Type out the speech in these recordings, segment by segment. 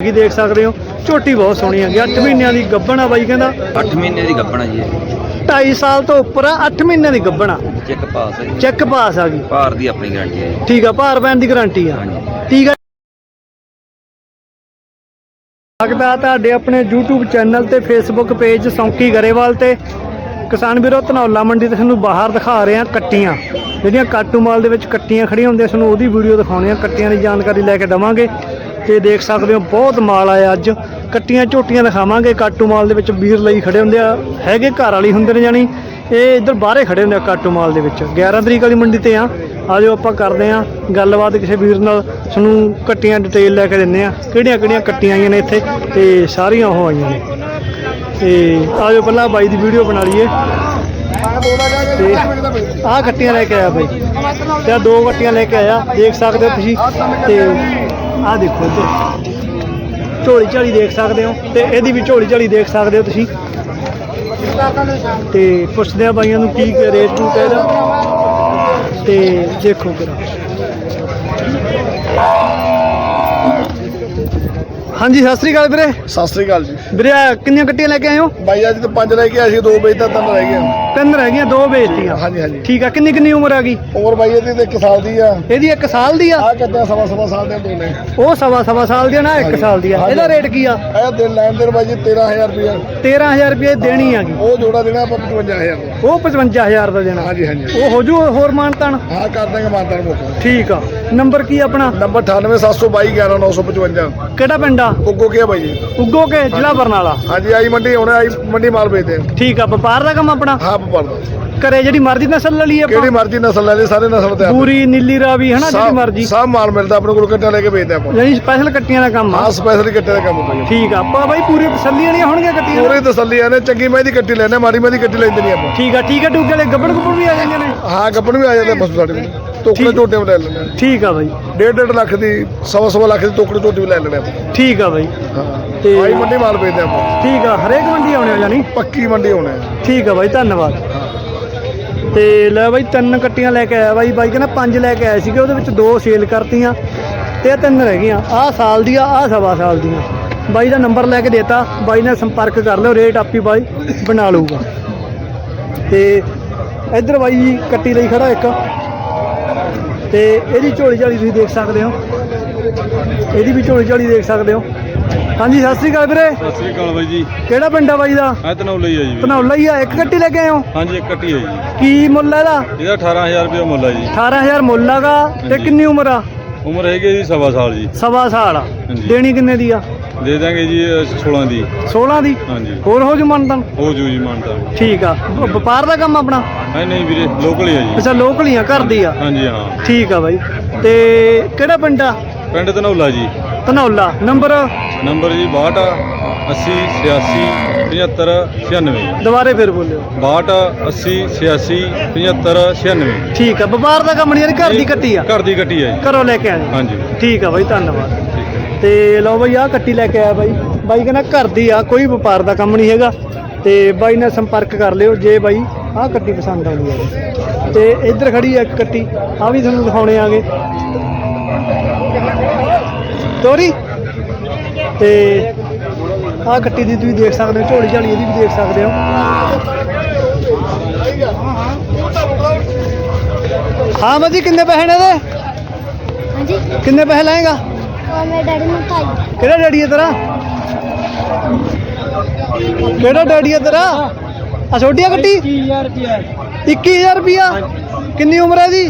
ਕੀ ਦੇਖ ਸਕਦੇ ਹੋ? ਝੋਟੀ ਬਹੁਤ ਸੋਹਣੀ ਹੈਗੀ 8 ਮਹੀਨਿਆਂ ਦੀ ਗੱਭਣ ਆ ਬਾਈ ਕਹਿੰਦਾ। 8 ਮਹੀਨੇ ਦੀ ਗੱਭਣਾ ਜੀ ਇਹ। 2.5 ਸਾਲ ਤੋਂ ਉੱਪਰ ਆ 8 ਮਹੀਨਿਆਂ ਦੀ ਗੱਭਣ ਆ। ਚੈੱਕ ਪਾਸ ਹੈ ਜੀ। ਚੈੱਕ ਪਾਸ ਆ ਗਈ ਭਾਰ ਦੀ ਆਪਣੀ ਗਾਰੰਟੀ ਹੈ ਜੀ। ਠੀਕ ਆ ਭਾਰ ਪੈਣ ਦੀ ਗਾਰੰਟੀ ਆ। ਹਾਂਜੀ। ਠੀਕ ਆ। ਲੱਗਦਾ ਤੁਹਾਡੇ ਆਪਣੇ YouTube ਚੈਨਲ ਤੇ Facebook ਪੇਜ ਸੌਂਕੀ ਗਰੇਵਾਲ ਤੇ। ਕਿਸਾਨ ਵੀਰੋ ਧਨੌਲਾ ਮੰਡੀ ਤੇ ਤੁਹਾਨੂੰ ਬਾਹਰ ਦਿਖਾ ਰਹੇ ਆ ਕੱਟੀਆਂ। ਜਿਹੜੀਆਂ ਕਾਟੂ ਮਾਲ ਦੇ ਵਿੱਚ ਕੱਟੀਆਂ ਖੜੀਆਂ ਹੁੰਦੀਆਂ ਤੁਹਾਨੂੰ ਉਹਦੀ ਵੀਡੀਓ ਦਿਖਾਉਣੀ ਆ। ਕੱਟੀਆਂ ਦੀ ਜਾਣਕਾਰੀ ਲੈ ਕੇ ਦਵਾਂਗੇ। ਤੇ ਦੇਖ ਸਕਦੇ ਹੋ, ਬਹੁਤ ਮਾਲ ਆਇਆ ਅੱਜ। ਕੱਟੀਆਂ ਝੋਟੀਆਂ ਦਿਖਾਵਾਂਗੇ, ਕਾਟੂ ਮਾਲ ਦੇ ਵਿੱਚ ਵੀਰ ਲਈ ਖੜੇ ਹੁੰਦੇ ਆ, ਹੈਗੇ ਘਰ ਵਾਲੀ ਹੁੰਦੇ ਨੇ ਜਾਨੀ ਇਹ ਇੱਧਰ ਬਾਹਰੇ ਖੜੇ ਹੁੰਦੇ ਆ ਕਾਟੂ ਮਾਲ ਦੇ ਵਿੱਚ। 11 ਤਰੀਕ ਵਾਲੀ ਮੰਡੀ ਤੇ ਆ। ਆਜੋ ਆਪਾਂ ਕਰਦੇ ਆ ਗੱਲਬਾਤ ਕਿਸੇ ਵੀਰ ਨਾਲ। ਤੁਹਾਨੂੰ ਕੱਟੀਆਂ ਡਿਟੇਲ ਲੈ ਕੇ ਦਿੰਨੇ ਆ। ਕਿਹੜੀਆਂ ਕਿਹੜੀਆਂ ਕੱਟੀਆਂ ਆਈਆਂ ਨੇ ਇੱਥੇ? ਤੇ ਸਾਰੀਆਂ ਉਹ ਆਈਆਂ ਨੇ। ਤੇ ਆਜੋ ਪਹਿਲਾਂ ਬਾਈ ਦੀ ਵੀਡੀਓ ਬਣਾ ਲਈਏ। ਤੇ ਆਹ ਕੱਟੀਆਂ ਲੈ ਕੇ ਆਇਆ ਬਾਈ। ਤੇ ਦੋ ਕੱਟੀਆਂ ਲੈ ਕੇ ਆਇਆ। ਦੇਖ ਸਕਦੇ ਹੋ ਤੁਸੀਂ। ਤੇ ਆਹ ਦੇਖੋ ਇੱਧਰ। ਝੋਲੀ ਝਾਲੀ ਦੇਖ ਸਕਦੇ ਹੋ ਤੇ ਇਹਦੀ ਵੀ ਝੋਲੀ ਝਾਲੀ ਦੇਖ ਸਕਦੇ ਹੋ ਤੁਸੀਂ। ਤੇ ਪੁੱਛਦੇ ਆ ਬਾਈਆਂ ਨੂੰ ਕੀ ਰੇਟ ਨੂੰ ਕਹਿਦਾ ਤੇ ਦੇਖੋ ਕਿਰਾ ਹਾਂਜੀ ਸਤਿ ਸ੍ਰੀ ਅਕਾਲ ਵੀਰੇ। ਸਤਿ ਸ੍ਰੀ ਅਕਾਲ ਜੀ। ਵੀਰੇ ਆਹ ਕਿੰਨੀਆਂ ਕੱਟੀਆਂ ਲੈ ਕੇ ਆਏ ਹੋ? ਬਾਈ ਅੱਜ ਤੇ ਪੰਜ ਲੈ ਕੇ ਆਏ ਸੀ ਦੋ ਵੇਚ ਤਾਂ ਤਿੰਨ ਰਹਿ ਗਏ ਤਿੰਨ ਰਹਿ ਗਈਆਂ ਦੋ ਵੇਚਤੀਆਂ। ਹਾਂਜੀ ਹਾਂਜੀ। ਠੀਕ ਆ ਕਿੰਨੀ ਕਿੰਨੀ ਉਮਰ ਆ ਗਈ? ਉਮਰ ਬਾਈ ਇਹਦੀ ਤੇ ਇੱਕ ਸਾਲ ਦੀ ਆ। ਇਹਦੀ 1 ਸਾਲ ਦੀ ਆ? ਆਹ ਕਿੱਦਾਂ ਸਵਾ ਸਵਾ ਸਾਲ ਦੇ ਦੋ ਨੇ ਉਹ ਸਵਾ ਸਵਾ ਸਾਲ ਦੀ ਆ ਨਾ 1 ਸਾਲ ਦੀ ਆ। ਇਹਦਾ ਰੇਟ ਕੀ ਆ? ਇਹ ਦਿਨ ਲੈਣ ਦੇ ਬਾਈ ਜੀ 13000 ਰੁਪਏ 13000 ਰੁਪਏ ਦੇਣੀ ਆਗੀ ਉਹ ਜੋੜਾ ਦੇਣਾ ਆਪਾਂ 55000 ਦਾ। ਉਹ 55000 ਦਾ ਦੇਣਾ। ਹਾਂਜੀ ਹਾਂਜੀ। ਉਹ ਹੋ ਜੂ ਹੋਰ ਮਾਨਤਾਨ? ਹਾਂ ਕਰ ਦਾਂਗੇ ਮਾਨਤਾਨ ਮੌਕਾ ਠੀਕ ਆ। ਨੰਬਰ ਕੀ ਆਪਣਾ? ਨੰਬਰ 98722 11955 ਕਿਹੜਾ ਪਿੰਡ ਆ? ਉੱਗੋ ਕੀ ਆ ਬਾਈ ਜੀ? ਉੱਗੋ ਕੇ ਜ਼ਿਲ੍ਹਾ ਬਰਨਾਲਾ। ਹਾਂਜੀ ਆਈ ਮੰਡੀ ਹੁਣ ਆਈ ਮੰਡੀ ਮਾਲ ਵੇਚਦੇ ਆ। ਠੀਕ ਆ ਵਪਾਰ ਦਾ ਕੰਮ ਆਪਣਾ? ਹਾਂ ਪਰਦਾ ਘਰੇ ਜਿਹੜੀ ਮਰਜ਼ੀ ਨਸਲ ਲੈ ਲਈ ਕਿਹੜੀ ਆਪਾਂ ਮਰਜ਼ੀ ਨਸਲ ਲੈ ਲਈ ਸਾਰੇ ਨਸਲ ਤੇ ਆ। ਪੂਰੀ ਨੀਲੀ ਰਾਵੀ ਹਨਾ ਜਿਹੜੀ ਮਰਜ਼ੀ। ਸਭ ਮਾਲ ਮਿਲਦਾ ਆਪਣੇ ਕੋਲ ਕੱਟਾ ਲੈ ਕੇ ਵੇਚਦੇ ਆਪਾਂ। ਯਾਨੀ ਸਪੈਸ਼ਲ ਕੱਟੀਆਂ ਦਾ ਕੰਮ ਆ। ਹਾਂ ਸਪੈਸ਼ਲੀ ਕੱਟੇ ਦਾ ਕੰਮ ਬਾਈ ਠੀਕ ਆ ਆਪਾਂ ਬਾਈ ਪੂਰੀ ਤਸੱਲੀ ਵਾਲੀਆਂ ਹੋਣਗੀਆਂ ਕੱਟੀਆਂ ਪੂਰੀ ਤਸੱਲੀ ਆ ਨੇ ਚੰਗੀ ਮਹਿੰਦੀ ਕੱਟੀ ਲੈਣੇ ਮਾੜੀ ਮਹਿੰਦੀ ਕੱਟੀ ਲੈਂਦੇ ਨਹੀਂ ਆਪਾਂ। ਠੀਕ ਆ ਠੀਕ ਆ ਵਾਲੇ ਗੱਬੜ ਗੁੱਬੜ ਵੀ ਆ ਜਾਂਦੇ ਨੇ। ਹਾਂ ਗੱਪਣ ਵੀ ਆ ਜਾਂਦੇ ਬਸ ਸਾਡੇ ਕੋਲ। ਟੋਕਰੇ। ਝੋਟੇ ਵੀ ਲੈ ਲੈਣੇ ਆ। ਠੀਕ ਆ ਬਾਈ। ਡੇਢ ਡੇਢ ਲੱਖ ਦੀ ਸਵਾ ਸਵਾ ਲੱਖ ਦੀ ਟੋਕਰੇ ਝੋਟੇ ਵੀ ਲੈ ਲੈਣੇ ਆਪਾਂ। ਠੀਕ ਆ ਬਾਈ। ਹਾਂ। ਤੇ- ਆਈ ਮੰਡੀ ਮਾਲ ਵੇਚਦੇ ਆਪਾਂ। ਠੀਕ ਆ ਹਰੇਕ ਮੰਡੀ ਆਉਣੇ ਆ ਯਾਨੀ? ਪੱਕੀ ਮੰਡੀ ਹੋਣੇ ਆ। ਠੀਕ ਆ ਬਾਈ ਧੰਨਵਾਦ। ਤੇ ਲੈ ਬਾਈ ਤਿੰਨ ਕੱਟੀਆਂ ਲੈ ਕੇ ਆਇਆ ਬਾਈ। ਬਾਈ ਕਹਿੰਦਾ ਪੰਜ ਲੈ ਕੇ ਆਏ ਸੀਗੇ ਉਹਦੇ ਵਿੱਚ ਦੋ ਸੇਲ ਕਰਤੀਆਂ ਤੇ ਇਹ ਤਿੰਨ ਰਹਿ ਗਈਆਂ। ਆਹ ਸਾਲ ਦੀ ਆ ਆਹ ਸਵਾ ਸਾਲ ਦੀਆਂ। ਬਾਈ ਦਾ ਨੰਬਰ ਲੈ ਕੇ ਦੇਤਾ। ਬਾਈ ਨਾਲ ਸੰਪਰਕ ਕਰ ਲਿਓ ਰੇਟ ਆਪੀ ਬਾਈ ਬਣਾ ਲਊਗਾ। ਤੇ ਇੱਧਰ ਬਾਈ ਜੀ ਕੱਟੀ ਲਈ ਖੜਾ ਇੱਕ। ਤੇ ਇਹਦੀ ਝੋਲੀ ਝਾਲੀ ਤੁਸੀਂ ਦੇਖ ਸਕਦੇ ਹੋ। ਇਹਦੀ ਵੀ ਝੋਲੀ ਝਾਲੀ ਦੇਖ ਸਕਦੇ ਹੋ। ਹਾਂਜੀ ਸਤਿ ਸ੍ਰੀ ਅਕਾਲ ਵੀਰੇ। ਸਤਿ ਸ੍ਰੀ ਅਕਾਲ ਬਾਈ ਜੀ। ਕਿਹੜਾ ਪਿੰਡ ਆ ਬਾਈ ਦਾ? ਐ ਤਨੌਲਾ ਹੀ ਆ ਜੀ ਧਨੌਲਾ ਹੀ ਆ ਇੱਕ ਕੱਟੀ ਲੈ ਕੇ ਆਏ ਹੋ? ਹਾਂਜੀ ਇੱਕ ਕੱਟੀ ਹੈ ਜੀ। ਕੀ ਮੁੱਲ ਹੈ ਇਹਦਾ? ਇਹਦਾ 18000 ਰੁਪਏ ਮੁੱਲ ਹੈ ਜੀ। 18000 ਮੁੱਲ ਹੈਗਾ ਤੇ। ਕਿੰਨੀ ਉਮਰ ਆ? ਉਮਰ ਹੈਗੀ ਜੀ ਸਵਾ ਸਾਲ ਜੀ। ਸਵਾ ਸਾਲ। ਆ। ਦੇਣੀ ਕਿੰਨੇ ਦੀ ਆ? ਦੇ ਦਾਂਗੇ ਜੀ ਇਹ 16 ਦੀ। 16 ਦੀ? ਹਾਂਜੀ। ਹੋਰ ਹੋ ਜੂ ਮੰਨਦਨ ਹੋ ਜੂ ਜੀ ਮਾਨਤਾ ਠੀਕ ਆ। ਵ- ਵਪਾਰ ਦਾ ਕੰਮ ਆਪਣਾ? ਐ ਨਹੀਂ ਵੀਰੇ ਲੋਕਲ ਹੀ ਆ ਜੀ। ਅੱਛਾ ਲੋਕਲੀਆਂ ਘਰ ਦੀ ਆ? ਹਾਂਜੀ ਹਾਂ। ਠੀਕ ਆ ਬਾਈ। ਤੇ ਕਿਹੜਾ ਪਿੰਡ ਆ? ਪਿੰਡ ਤਨੌਲਾ ਜੀ। ਧਨੌਲਾ। ਨੰਬਰ? ਨੰਬਰ ਜੀ 62 80 86 75 96 ਦੁਬਾਰੇ ਫਿਰ ਬੋਲਿਓ। 62 80 86 75 96 ਠੀਕ ਆ। ਵਪਾਰ ਦਾ ਕੰਮ ਨਹੀਂ ਯਾਨੀ ਘਰ ਦੀ ਕੱਟੀ ਆ? ਘਰ ਦੀ ਕੱਟੀ ਹੈ ਜੀ। ਘਰੋਂ ਲੈ ਕੇ ਆਏ। ਹਾਂਜੀ। ਠੀਕ ਆ ਬਾਈ ਧੰਨਵਾਦ। ਹੈ ਤੇ ਲਓ ਬਾਈ ਆਹ ਕੱਟੀ ਲੈ ਕੇ ਆਇਆ ਬਾਈ। ਬਾਈ ਕਹਿੰਦਾ ਘਰ ਦੀ ਆ ਕੋਈ ਵਪਾਰ ਦਾ ਕੰਮ ਨਹੀਂ ਹੈਗਾ। ਤੇ ਬਾਈ ਨਾਲ ਸੰਪਰਕ ਕਰ ਲਿਓ ਜੇ ਬਾਈ ਆਹ ਕੱਟੀ ਪਸੰਦ ਆਉਂਦੀ ਹੈ ਤੇ ਇੱਧਰ ਖੜੀ ਆ ਇੱਕ ਕੱਟੀ ਆ ਵੀ ਤੁਹਾਨੂੰ ਦਿਖਾਉਣੇ ਆਗੇ। ਤੋਰੀ? ਤੇ ਆਹ ਕੱਟੀ ਦੀ ਤੁਸੀਂ ਦੇਖ ਸਕਦੇ ਹੋ ਝੋਲੀ ਝਾਲੀ ਇਹਦੀ ਵੀ ਦੇਖ ਸਕਦੇ ਹੋ। ਹਾਂ ਬਾਜੀ ਕਿੰਨੇ ਪੈਸੇ ਨੇ ਇਹਦੇ? ਹਾਂਜੀ। ਕਿੰਨੇ ਪੈਸੇ ਲਾਏਗਾ? ਉਹ ਕਿਹੜਾ ਡੈਡੀ ਹੈ ਤੇਰਾ? ਕਿਹੜਾ ਡੈਡੀ ਹੈ ਤੇਰਾ? ਆ ਛੋਟੀਆਂ ਗੱਡੀ? 21000 ਰੁਪਿਆ 21000 ਰੁਪਿਆ ਕਿੰਨੀ ਉਮਰ ਹੈ ਦੀ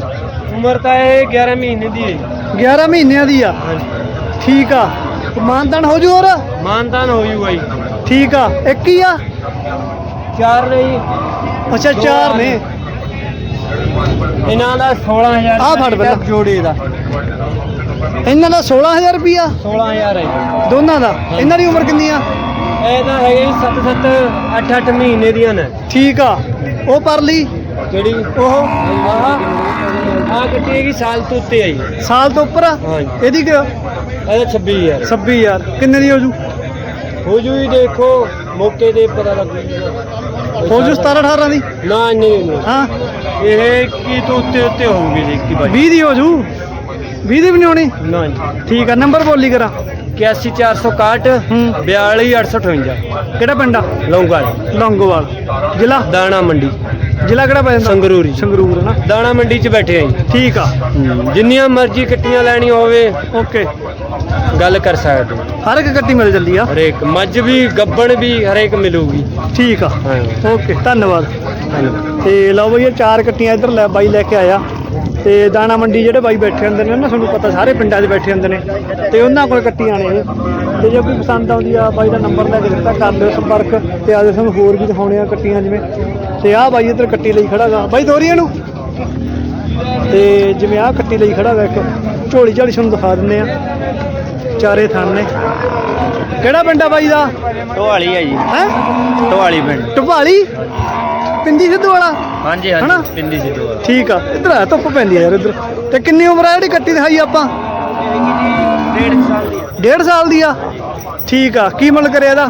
ਉਮਰ ਤਾਂ ਇਹ 11 ਮਹੀਨੇ ਦੀ ਹੈ 11 ਮਹੀਨਿਆਂ ਦੀ ਆ। ਠੀਕ ਆ। ਮਾਨਦਾਨ ਹੋ ਜੂ ਹੋਰ? ਮਾਨਦਾਨ ਹੋ ਜੂਗਾ ਜੀ ਠੀਕ ਆ। ਇੱਕ ਹੀ ਆ? ਚਾਰ ਨਹੀਂ ਅੱਛਾ ਚਾਰ ਨੇ। ਇਹਨਾਂ ਦਾ 16000 ਆ ਫੜ ਪਹਿਲਾਂ। ਜੋੜੇ ਦਾ। ਇਹਨਾਂ ਦਾ 16000 ਰੁਪਿਆ 16000 ਹੈ ਦੋਨਾਂ ਦਾ? ਇਹਨਾਂ ਦੀ ਉਮਰ ਕਿੰਨੀ ਆ? ਇਹ ਤਾਂ ਹੈਗੇ 7 7 8 8 ਮਹੀਨੇ ਦੀਆਂ ਨੇ। ਠੀਕ ਆ। ਉਹ ਪਰਲੀ? ਜਿਹੜੀ ਉਹ? ਆ ਕੱਟੀ ਹੈਗੀ ਸਾਲ ਤੋਂ ਉੱਤੇ ਆਈ ਸਾਲ ਤੋਂ ਉੱਪਰ? ਆ। ਇਹਦੀ ਕਿ ਇਹਦਾ 26000 26000 ਕਿੰਨੇ ਦੀ ਹੋ ਜੂ ਹੋ ਜੂ ਜੀ ਦੇਖੋ ਮੌਕੇ ਤੇ ਪਤਾ ਲੱਗੂ ਹੋ ਜੂ 17 18 ਦੀ? ਨਾ ਨਹੀਂ ਨਹੀਂ। ਹਾਂ। ਇਹ ਕੀ ਤੋਂ ਉੱਤੇ ਉੱਤੇ ਹੋਊਗੀ ਜੀ ਕੀ ਬਾਈ। 20 ਦੀ ਹੋ ਜੂ 20 ਦੀ ਵੀ ਨਹੀਂ ਹੋਣੀ? ਨਾ ਜੀ। ਠੀਕ ਆ ਨੰਬਰ ਬੋਲੀ ਕਰਾ। 81461 ਹੂੰ। 42858 ਕਿਹੜਾ ਪਿੰਡ ਆ? ਲੌਂਗਾ ਲੌਂਗੋਵਾਲ। ਜ਼ਿਲ੍ਹਾ? ਦਾਣਾ ਮੰਡੀ। ਜ਼ਿਲ੍ਹਾ ਕਿਹੜਾ ਪੈ ਜਾਂਦਾ? ਸੰਗਰੂਰ ਜੀ। ਸੰਗਰੂਰ ਹੈ ਨਾ। ਦਾਣਾ ਮੰਡੀ 'ਚ ਬੈਠੇ ਆਂ ਜੀ। ਠੀਕ ਆ। ਜਿੰਨੀਆਂ ਮਰਜ਼ੀ ਕੱਟੀਆਂ ਲੈਣੀ ਹੋਵੇ। ਓਕੇ। ਗੱਲ ਕਰ ਸਕਦੇ ਹੋ। ਹਰ ਇੱਕ ਗੱਟੀ ਮਿਲ ਜਾਂਦੀ ਆ। ਹਰੇਕ ਮੱਝ ਵੀ ਗੱਬਣ ਵੀ ਹਰੇਕ ਮਿਲੂਗੀ। ਠੀਕ ਆ। ਹਾਂ। ਓਕੇ ਧੰਨਵਾਦ। ਤੇ ਲਓ ਬਈ ਇਹ ਚਾਰ ਕੱਟੀਆਂ ਇੱਧਰ ਲੈ ਬਾਈ ਲੈ ਕੇ ਆਇਆ। ਤੇ ਦਾਣਾ ਮੰਡੀ ਜਿਹੜੇ ਬਾਈ ਬੈਠੇ ਹੁੰਦੇ ਨੇ ਨਾ ਤੁਹਾਨੂੰ ਪਤਾ ਸਾਰੇ ਪਿੰਡਾਂ 'ਚ ਬੈਠੇ ਹੁੰਦੇ ਨੇ ਤੇ ਉਹਨਾਂ ਕੋਲ ਕੱਟੀਆਂ ਨੇ ਤੇ ਜੇ ਕੋਈ ਪਸੰਦ ਆਉਂਦੀ ਆ ਬਾਈ ਦਾ ਨੰਬਰ ਲੈ ਕੇ ਦਿੱਤਾ ਕਰ ਲਿਓ ਸੰਪਰਕ ਤੇ ਆਜੋ ਤੁਹਾਨੂੰ ਹੋਰ ਵੀ ਦਿਖਾਉਣੇ ਆ ਕੱਟੀਆਂ ਜਿਵੇਂ। ਤੇ ਆਹ ਬਾਈ ਇੱਧਰ ਕੱਟੀ ਲਈ ਖੜਾਗਾ ਬਾਈ ਦੋਰੀਆਂ ਨੂੰ। ਤੇ ਜਿਵੇਂ ਆਹ ਕੱਟੀ ਲਈ ਖੜਾਗਾ ਇੱਕ ਝੋਲੀ ਝਾਲੀ ਤੁਹਾਨੂੰ ਦਿਖਾ ਦਿੰਦੇ ਆ। ਚਾਰੇ ਥਣ ਨੇ। ਕਿਹੜਾ ਪਿੰਡ ਆ ਬਾਈ ਦਾ? ਢੋਆਲੀ ਹੈ ਜੀ। ਹੈ? ਢੋਆਲੀ ਪਿੰਡ। ਢੁਪਾਲੀ ਪਿੰਡੀ ਸਿੱਧੂ ਵਾਲਾ? ਹਾਂਜੀ ਹਨਾ? ਪਿੰਡੀ ਸੀ ਢੋਆਲੀ ਠੀਕ ਆ। ਇੱਧਰ ਆ ਧੁੱਪ ਪੈਂਦੀ ਆ ਯਾਰ ਇੱਧਰ। ਤੇ ਕਿੰਨੀ ਉਮਰ ਆ ਜਿਹੜੀ ਕੱਟੀ ਦਿਖਾਈ ਆਪਾਂ? ਡੇਢ ਸਾਲ ਦੀ ਡੇਢ ਸਾਲ ਦੀ ਆ? ਠੀਕ ਆ ਕੀ ਮੁੱਲ ਕਰਿਆ ਇਹਦਾ?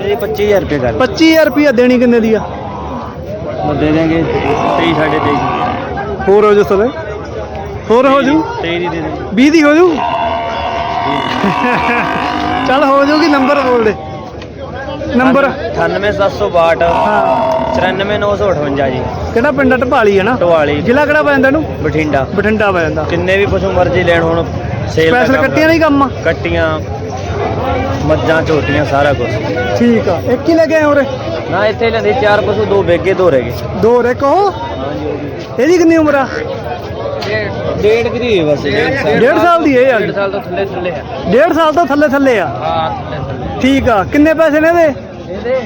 ਇਹ 25000 ਰੁਪਏ ਕਰ 25000 ਰੁਪਇਆ ਦੇਣੀ ਕਿੰਨੇ ਦੀ ਆ? ਦੇ ਦੇਂਗੇ 23 ਸਾਢੇ 23 ਹੋਰ ਹੋ ਜੂ ਸਲੇ। ਹੋਰ ਹੋ ਜੂ 23 ਦੀ ਦੇ ਦੇ 20 ਦੀ ਹੋ ਜੂ ਚੱਲ ਹੋ ਜੂਗੀ ਨੰਬਰ ਬੋਲ ਦੇ। ਨੰਬਰ? 98762 ਹਾਂ 94958 ਜੀ। ਕਿਹੜਾ ਪਿੰਡ ਆ? ਢਪਾਲੀ ਹੈ ਨਾ? ਢੋਆਲੀ ਜ਼ਿਲ੍ਹਾ ਕਿਹੜਾ ਪੈ ਜਾਂਦਾ ਇਹਨੂੰ? ਬਠਿੰਡਾ। ਬਠਿੰਡਾ ਪੈ ਜਾਂਦਾ। ਕਿੰਨੇ ਵੀ ਪਸ਼ੂ ਮਰਜ਼ੀ ਲੈਣ ਹੁਣ ਸੇਲ ਸਪੈਸ਼ਲ ਕੱਟੀਆਂ ਨਹੀਂ ਕੰਮ? ਆ ਕੱਟੀਆਂ ਮੱਝਾਂ ਝੋਟੀਆਂ ਸਾਰਾ ਕੁਝ ਠੀਕ ਆ। ਇੱਕ ਹੀ ਲੈ ਕੇ ਆਏ ਉਰੇ? ਨਾ ਇੱਥੇ ਲੈਂਦੇ। ਚਾਰ ਪਸ਼ੂ ਦੋ ਬੇਗੇ ਦੋ ਰਹਿ ਗਏ। ਦੋ ਰੇ ਕੋ ਇਹਦੀ ਕਿੰਨੀ ਉਮਰ ਆ? ਡੇਢ ਗਰੀ ਬਸ। ਡੇਢ ਸਾਲ ਦੀ ਇਹ ਆ ਡੇਢ ਸਾਲ ਤੋਂ ਥੱਲੇ ਥੱਲੇ ਹੈ। ਡੇਢ ਸਾਲ ਤੋਂ ਥੱਲੇ ਥੱਲੇ ਆ? ਹਾਂ। ਠੀਕ ਆ ਕਿੰਨੇ ਪੈਸੇ ਨੇ ਇਹਦੇ? ਇਹਦੇ?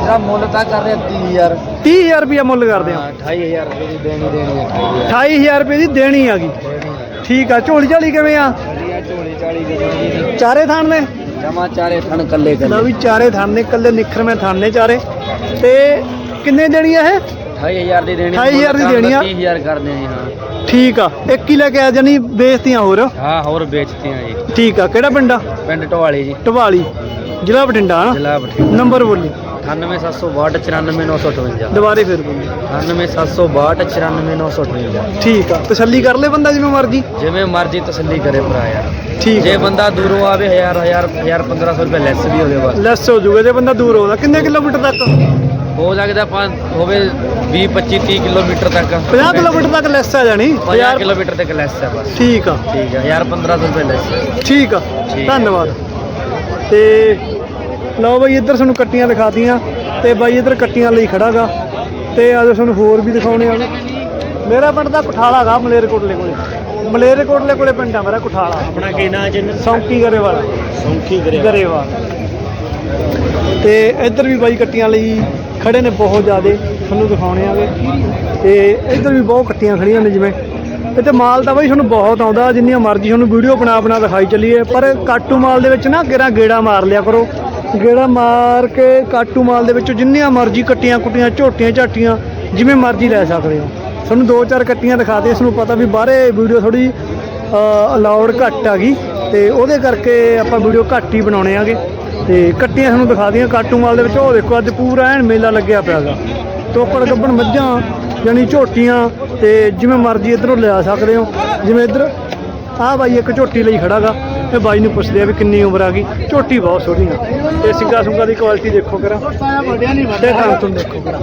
ਜਿਹੜਾ ਮੁੱਲ ਤਾਂ ਕਰ ਰਿਹਾ 30000 30000 ਰੁਪਇਆ ਮੁੱਲ ਕਰਦੇ ਆ। 28000 ਰੁਪਏ ਦੀ ਦੇਣੀ ਦੇਣੀ ਹੈ 28000 28000 ਰੁਪਏ ਦੀ ਦੇਣੀ ਆ ਗਈ ਠੀਕ ਆ ਝੋਲੀ ਝਾਲੀ ਕਿਵੇਂ ਆ? ਝੋਲੀ 40 ਦੀ ਚਾਰੇ ਥਾਣ ਨੇ? ਜਮਾ ਚਾਰੇ ਥਣ ਕੱਲੇ ਕੱਲੇ ਵੀ ਚਾਰੇ ਥਾਣ ਨੇ ਕੱਲੇ ਨਿਖਰਵੇਂ ਥਾਣ ਨੇ ਚਾਰੇ। ਤੇ ਕਿੰਨੇ ਦੇਣੀ ਆ ਇਹ? 28000 ਦੀ ਦੇਣੀ 28000 ਦੀ ਦੇਣੀ ਆ। 30000 ਕਰਦੇ ਆ ਹਾਂ। ਠੀਕ ਆ ਇੱਕ ਹੀ ਲੈ ਕੇ ਆ ਜਾਨੀ ਬੇਇੱਜ਼ਤੀਆਂ ਹੋਰ। ਹਾਂ ਹੋਰ ਵੇਚਦੇ ਆ ਜੀ। ਠੀਕ ਆ ਕਿਹੜਾ ਪਿੰਡ ਆ? ਪਿੰਡ ਢੋਵਾਲੀ ਜੀ। ਢਵਾਲੀ ਜ਼ਿਲ੍ਹਾ ਬਠਿੰਡਾ। ਹਨਾ ਜ਼ਿਲ੍ਹਾ ਬਠਿੰਡਾ। ਨੰਬਰ ਬੋਲੀ। 98762 94958 ਦੁਬਾਰੇ ਫਿਰ ਬੋਲੀ। 98762 94958 ਠੀਕ ਆ ਤਸੱਲੀ ਕਰ ਲੈ ਬੰਦਾ ਜਿਵੇਂ ਮਰਜ਼ੀ। ਜਿਵੇਂ ਮਰਜ਼ੀ ਤਸੱਲੀ ਕਰੇ ਭਰਾ ਯਾਰ। ਠੀਕ ਜੇ ਆ। ਬੰਦਾ ਦੂਰੋਂ ਆਵੇ 1000 1000 1000 1500 ਰੁਪਏ ਲੈਸ ਵੀ ਉਹਦੇ ਬਾਅਦ ਲੈਸ ਹੋ ਜਾਊਗਾ ਜੇ ਬੰਦਾ ਦੂਰ ਹੋਦਾ ਕਿੰਨੇ ਕਿਲੋਮੀਟਰ ਤੱਕ? ਹੋ ਸਕਦਾ ਪੰਜ ਹੋਵੇ 20 25 30 ਕਿਲੋਮੀਟਰ ਤੱਕ। 50 ਕਿਲੋਮੀਟਰ ਤੱਕ ਲੈਸ ਆ ਜਾਣੀ। 50 ਹਜ਼ਾਰ- ਕਿਲੋਮੀਟਰ ਤੱਕ ਲੈਸ ਹੈ ਬਸ। ਠੀਕ ਆ। ਠੀਕ ਹੈ 1000 1500 ਰੁਪਏ ਲੈਸ ਠੀਕ ਆ। ਠੀਕ। ਧੰਨਵਾਦ। ਤੇ ਲਓ ਬਈ ਇੱਧਰ ਤੁਹਾਨੂੰ ਕੱਟੀਆਂ ਦਿਖਾਤੀਆਂ ਤੇ ਬਾਈ ਇੱਧਰ ਕੱਟੀਆਂ ਲਈ ਖੜਾਗਾ ਤੇ ਅੱਜ ਤੁਹਾਨੂੰ ਹੋਰ ਵੀ ਦਿਖਾਉਣੇ ਆ। ਮੇਰਾ ਪਿੰਡ ਦਾ ਕੁਠਾਲਾ ਗਾ ਮਲੇਰਕੋਟਲੇ ਕੋਲੇ। ਮਲੇਰਕੋਟਲੇ ਕੋਲੇ ਪਿੰਡ ਆ ਮੇਰਾ ਕੁਠਾਲਾ। ਆਪਣਾ ਕੀ ਨਾਂ ਜੀ? ਸੌਂਕੀ ਗਰੇਵਾਲਾ। ਸੌਂਖੀ ਗਰੇਵਾਲ। ਤੇ ਇੱਧਰ ਵੀ ਬਾਈ ਕੱਟੀਆਂ ਲਈ ਖੜੇ ਨੇ ਬਹੁਤ ਜ਼ਿਆਦੇ ਤੁਹਾਨੂੰ ਦਿਖਾਉਣੇ ਆਗੇ। ਤੇ ਇੱਧਰ ਵੀ ਬਹੁਤ ਕੱਟੀਆਂ ਖੜੀਆਂ ਨੇ ਜਿਵੇਂ। ਇੱਥੇ ਮਾਲ ਤਾਂ ਬਾਈ ਤੁਹਾਨੂੰ ਬਹੁਤ ਆਉਂਦਾ, ਜਿੰਨੀਆਂ ਮਰਜ਼ੀ ਤੁਹਾਨੂੰ ਵੀਡੀਓ ਬਣਾ ਬਣਾ ਦਿਖਾਈ ਚੱਲੀਏ, ਪਰ ਕਾਟੂ ਮਾਲ ਦੇ ਵਿੱਚ ਨਾ ਗੇੜਾ ਗੇੜਾ ਮਾਰ ਲਿਆ ਕਰੋ। ਗੇੜਾ ਮਾਰ ਕੇ ਕਾਟੂ ਮਾਲ ਦੇ ਵਿੱਚੋਂ ਜਿੰਨੀਆਂ ਮਰਜ਼ੀ ਕੱਟੀਆਂ ਕੁੱਟੀਆਂ, ਝੋਟੀਆਂ ਝਾਟੀਆਂ ਜਿਵੇਂ ਮਰਜ਼ੀ ਲੈ ਸਕਦੇ ਹੋ। ਤੁਹਾਨੂੰ ਦੋ ਚਾਰ ਕੱਟੀਆਂ ਦਿਖਾਤੇ ਇਸ ਨੂੰ ਪਤਾ ਵੀ ਬਾਹਰੇ ਵੀਡੀਓ ਥੋੜੀ ਅਲਾਉਡ ਘੱਟ ਆ ਗਈ ਤੇ ਉਹਦੇ ਕਰਕੇ ਆਪਾਂ ਵੀਡੀਓ ਘੱਟ ਹੀ ਬਣਾਉਣੇ ਆਗੇ। ਤੇ ਕੱਟੀਆਂ ਤੁਹਾਨੂੰ ਦਿਖਾ ਦੀਆਂ ਕਾਟੂ ਮਾਲ ਦੇ ਵਿੱਚ, ਉਹ ਦੇਖੋ ਅੱਜ ਪੂਰਾ ਐਨ ਮੇਲਾ ਲੱਗਿਆ ਪਿਆਗਾ ਤੋਕੜ ਗੱਬਣ ਮੱਝਾਂ ਯਾਨੀ ਝੋਟੀਆਂ ਤੇ ਜਿਵੇਂ ਮਰਜ਼ੀ ਇਧਰੋਂ ਲਿਆ ਸਕਦੇ ਹੋ। ਜਿਵੇਂ ਇਧਰ ਆਹ ਬਾਈ ਇੱਕ ਝੋਟੀ ਲਈ ਖੜਾਗਾ ਤੇ ਬਾਈ ਨੂੰ ਪੁੱਛਦੇ ਆ ਵੀ ਕਿੰਨੀ ਉਮਰ ਆ ਗਈ। ਝੋਟੀ ਬਹੁਤ ਸੋਹਣੀ ਆ। ਤੇ ਸਿੰਗਾ ਸੁੰਗਾ ਦੀ ਕੁਆਲਿਟੀ ਦੇਖੋ ਕਰਾ। ਤੇ ਥਾਂ ਤੋਂ ਦੇਖੋ ਕਰਾ।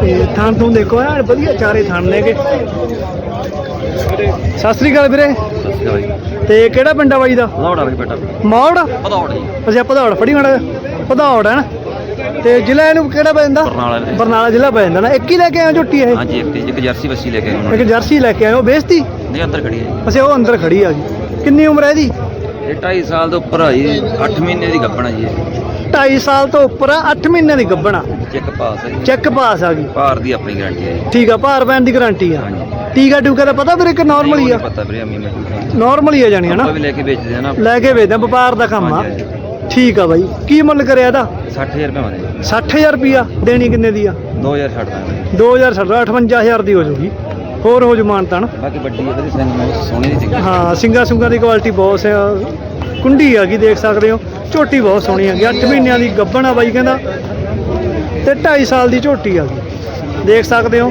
ਤੇ ਥਾਂ ਤੋਂ ਦੇਖੋ ਐਨ ਵਧੀਆ ਚਾਰੇ ਥਾਂ ਨੇਗੇ। ਸਤਿ ਸ੍ਰੀ ਅਕਾਲ ਵੀਰੇ। ਤੇ ਕਿਹੜਾ ਪਿੰਡ ਆ ਬਾਈ ਦਾ? ਪਧੌੜਾ ਵੀ ਬੇਟਾ ਮੌੜ? ਪਧੌੜ ਜੀ। ਅਸੀਂ ਪਧੌੜ ਫੜੀ ਮਾੜਾ ਪਧੌੜ ਹੈ ਨਾ? ਤੇ ਜ਼ਿਲ੍ਹਾ ਇਹਨੂੰ ਕਿਹੜਾ ਪੈ ਜਾਂਦਾ? ਬਰਨਾਲਾ ਜ਼ਿਲ੍ਹਾ ਪੈ ਜਾਂਦਾ ਨਾ। ਇੱਕ ਹੀ ਲੈ ਕੇ ਹੋ ਝੋਟੀ ਇਹ? ਹਾਂਜੀ ਇੱਕ ਇੱਕ ਜਰਸੀ ਬੱਸੀ ਲੈ ਕੇ ਆਏ ਇੱਕ ਉਹਨਾਂ ਜਰਸੀ ਲੈ ਕੇ ਆਏ ਹੋ। ਵੇਚਤੀ ਦੇ ਅੰਦਰ ਖੜੀ ਹੈ। ਅਸੀਂ ਉਹ ਅੰਦਰ ਖੜੀ ਆ ਗਈ ਕਿੰਨੀ ਉਮਰ ਹੈ ਇਹਦੀ? ਇਹ 2.5 ਸਾਲ ਤੋਂ ਉੱਪਰ ਆ ਜੀ। 8 ਮਹੀਨੇ ਦੀ ਗੱਭਣਾ ਜੀ ਇਹ। 2.5 ਸਾਲ ਤੋਂ ਉੱਪਰ ਆ 8 ਮਹੀਨੇ ਦੀ ਗੱਭਣਾ ਚੈੱਕ ਪਾਸ ਹੈ ਜੀ। ਚੈੱਕ ਪਾਸ ਆ ਗਈ ਭਾਰ ਦੀ ਆਪਣੀ ਗਾਰੰਟੀ ਹੈ ਜੀ। ਠੀਕ ਆ ਭਾਰ ਪੈਣ ਦੀ ਗਾਰੰਟੀ ਆ। ਹਾਂਜੀ। ਟੀਕਾ ਟੂਕਾ ਦਾ ਪਤਾ ਵੀਰੇ ਕਿ ਨਾਰਮਲ ਹੀ ਆ? ਪਤਾ ਵੀਰੇ ਅੰਮੀ ਮੈਂ ਨਾਰਮਲ ਹੀ ਆ ਜਾਣੀ ਹੈ ਨਾ? ਆਪਾਂ ਵੀ ਲੈ ਕੇ ਵੇਚਦੇ ਆ ਨਾ। ਲੈ ਕੇ ਵੇਚਦੇ ਆ, ਵਪਾਰ ਦਾ ਕੰਮ ਆ। ਹਾਂਜੀ, ਠੀਕ ਆ ਬਾਈ। ਕੀ ਮੁੱਲ ਕਰਿਆ ਇਹਦਾ? 60000 ਰੁਪਏ ਮੰਗਦੇ 60000 ਰੁਪਿਆ ਦੇਣੀ ਕਿੰਨੇ ਦੀ ਆ? 2000 ਛੱਡ ਦਾਂਗੇ। 2000 58000 ਦੀ ਹੋ ਜੂਗੀ ਹੋਰ ਹੋ ਜੂ ਮਾਨਤਾਨ ਬਾਕੀ ਵੱਡੀ ਹੈ ਵਧੀਆ ਸਿੰਘ ਸੋਹਣੀ ਦੀ ਚੰਗੀ ਹਾਂ ਸਿੰਗਾ ਸੁੰਗਾ ਦੀ ਕੁਆਲਿਟੀ ਬਹੁਤ ਹੈ ਕੁੰਡੀ ਹੈਗੀ ਦੇਖ ਸਕਦੇ ਹੋ। ਝੋਟੀ ਬਹੁਤ ਸੋਹਣੀ ਹੈਗੀ 8 ਮਹੀਨਿਆਂ ਦੀ ਗੱਭਣ ਆ ਬਾਈ ਕਹਿੰਦਾ। ਤੇ 2.5 ਸਾਲ ਦੀ ਝੋਟੀ ਆ ਗਈ। ਦੇਖ ਸਕਦੇ ਹੋ।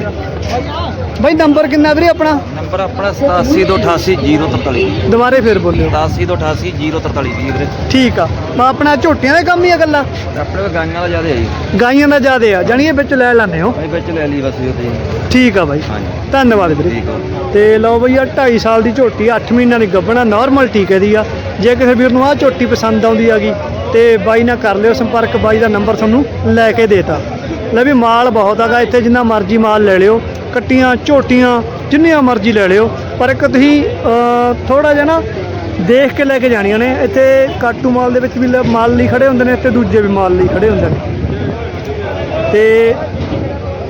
ਬਾਈ ਨੰਬਰ ਕਿੰਨਾ ਵੀਰੇ ਆਪਣਾ? ਨੰਬਰ ਆਪਣਾ 87288043 ਦੁਬਾਰੇ ਫੇਰ ਬੋਲਿਓ। 87288043 ਜੀ ਵੀਰੇ। ਠੀਕ ਆ। ਮੈਂ ਆਪਣਾ ਝੋਟੀਆਂ ਦਾ ਕੰਮ ਹੀ ਆ ਗੱਲਾਂ ਆਪਣੇ ਕੋਲ ਗਾਈਆਂ ਦਾ ਜ਼ਿਆਦਾ ਹੈ ਜੀ। ਗਾਈਆਂ ਦਾ ਜ਼ਿਆਦੇ ਆ ਇਹ ਵਿੱਚ ਲੈ ਲੈਂਦੇ ਹੋ। ਵਿੱਚ ਲੈ ਲਈ ਬਸ ਜੀ ਠੀਕ ਆ ਬਾਈ। ਹਾਂਜੀ। ਧੰਨਵਾਦ ਵੀਰੇ। ਤੇ ਲਓ ਬਈ ਆ 2.5 ਸਾਲ ਦੀ ਝੋਟੀ 8 ਮਹੀਨਿਆਂ ਦੀ ਗੱਭਣਾ ਨਾਰਮਲ ਟੀਕੇ ਦੀ ਆ। ਜੇ ਕਿਸੇ ਵੀਰ ਨੂੰ ਆ ਝੋਟੀ ਪਸੰਦ ਆਉਂਦੀ ਆਗੀ ਤੇ ਬਾਈ ਨਾਲ ਕਰ ਲਿਓ ਸੰਪਰਕ ਬਾਈ ਦਾ ਨੰਬਰ ਤੁਹਾਨੂੰ ਲੈ ਕੇ ਦੇਤਾ। ਲੈ ਵੀ ਮਾਲ ਬਹੁਤ ਆਗਾ ਇੱਥੇ ਜਿੰਨਾ ਮਰਜ਼ੀ ਮਾਲ ਲੈ ਲਿਓ। ਕੱਟੀਆਂ, ਝੋਟੀਆਂ, ਜਿੰਨੀਆਂ ਮਰਜ਼ੀ ਲੈ ਲਿਓ, ਪਰ ਇੱਕ ਤੁਸੀਂ ਥੋੜਾ ਜਿਹਾ ਨਾ ਦੇਖ ਕੇ ਲੈ ਕੇ ਜਾਣੀਆਂ ਨੇ। ਇੱਥੇ ਕਾਟੂ ਮਾਲ ਦੇ ਵਿੱਚ ਵੀ ਲ- ਮਾਲ ਲਈ ਖੜੇ ਹੁੰਦੇ ਨੇ ਤੇ ਦੂਜੇ ਵੀ ਮਾਲ ਲਈ ਖੜੇ ਹੁੰਦੇ ਨੇ। ਤੇ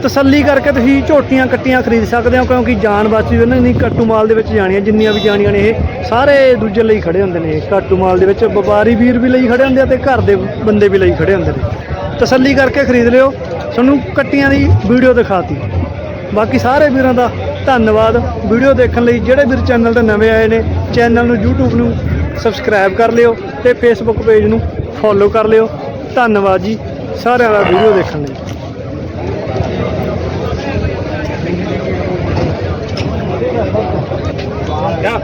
ਤਸੱਲੀ ਕਰਕੇ ਤੁਸੀਂ ਝੋਟੀਆਂ ਕੱਟੀਆਂ ਖਰੀਦ ਸਕਦੇ ਹੋ, ਕਿਉਂਕਿ ਜਾਨ ਬਚ ਵੀ ਉਹਨਾਂ ਦੀ ਕੱਟੂ ਮਾਲ ਦੇ ਵਿੱਚ ਜਾਣੀਆਂ, ਜਿੰਨੀਆਂ ਵੀ ਜਾਣੀਆਂ ਨੇ ਇਹ, ਸਾਰੇ ਦੂਜੇ ਲਈ ਖੜੇ ਹੁੰਦੇ ਨੇ। ਇਹ ਕੱਟੂ ਮਾਲ ਦੇ ਵਿੱਚ ਵਪਾਰੀ ਵੀਰ ਵੀ ਲਈ ਖੜੇ ਹੁੰਦੇ ਆ ਤੇ ਘਰ ਦੇ ਬੰਦੇ ਵੀ ਲਈ ਖੜੇ ਹੁੰਦੇ ਨੇ। ਤਸੱਲੀ ਕਰਕੇ ਖਰੀਦ ਲਿਓ। ਤੁਹਾਨੂੰ ਕੱਟੀਆਂ ਦੀ ਵੀਡੀਓ ਦਿਖਾਤੀ। ਬਾਕੀ ਸਾਰੇ ਵੀਰਾਂ ਦਾ ਧੰਨਵਾਦ। ਵੀਡੀਓ ਦੇਖਣ ਲਈ ਜਿਹੜੇ ਵੀਰ ਚੈਨਲ ਤੇ ਨਵੇਂ ਆਏ ਨੇ, ਚੈਨਲ ਨੂੰ, YouTube ਨੂੰ ਸਬਸਕ੍ਰਾਈਬ ਕਰ ਲਿਓ ਤੇ Facebook ਪੇਜ ਨੂੰ ਫੋਲੋ ਕਰ ਲਿਓ। ਧੰਨਵਾਦ ਜੀ, ਸਾਰਿਆਂ ਦਾ ਵੀਡੀਓ ਦੇਖਣ ਲਈ। ਜਾ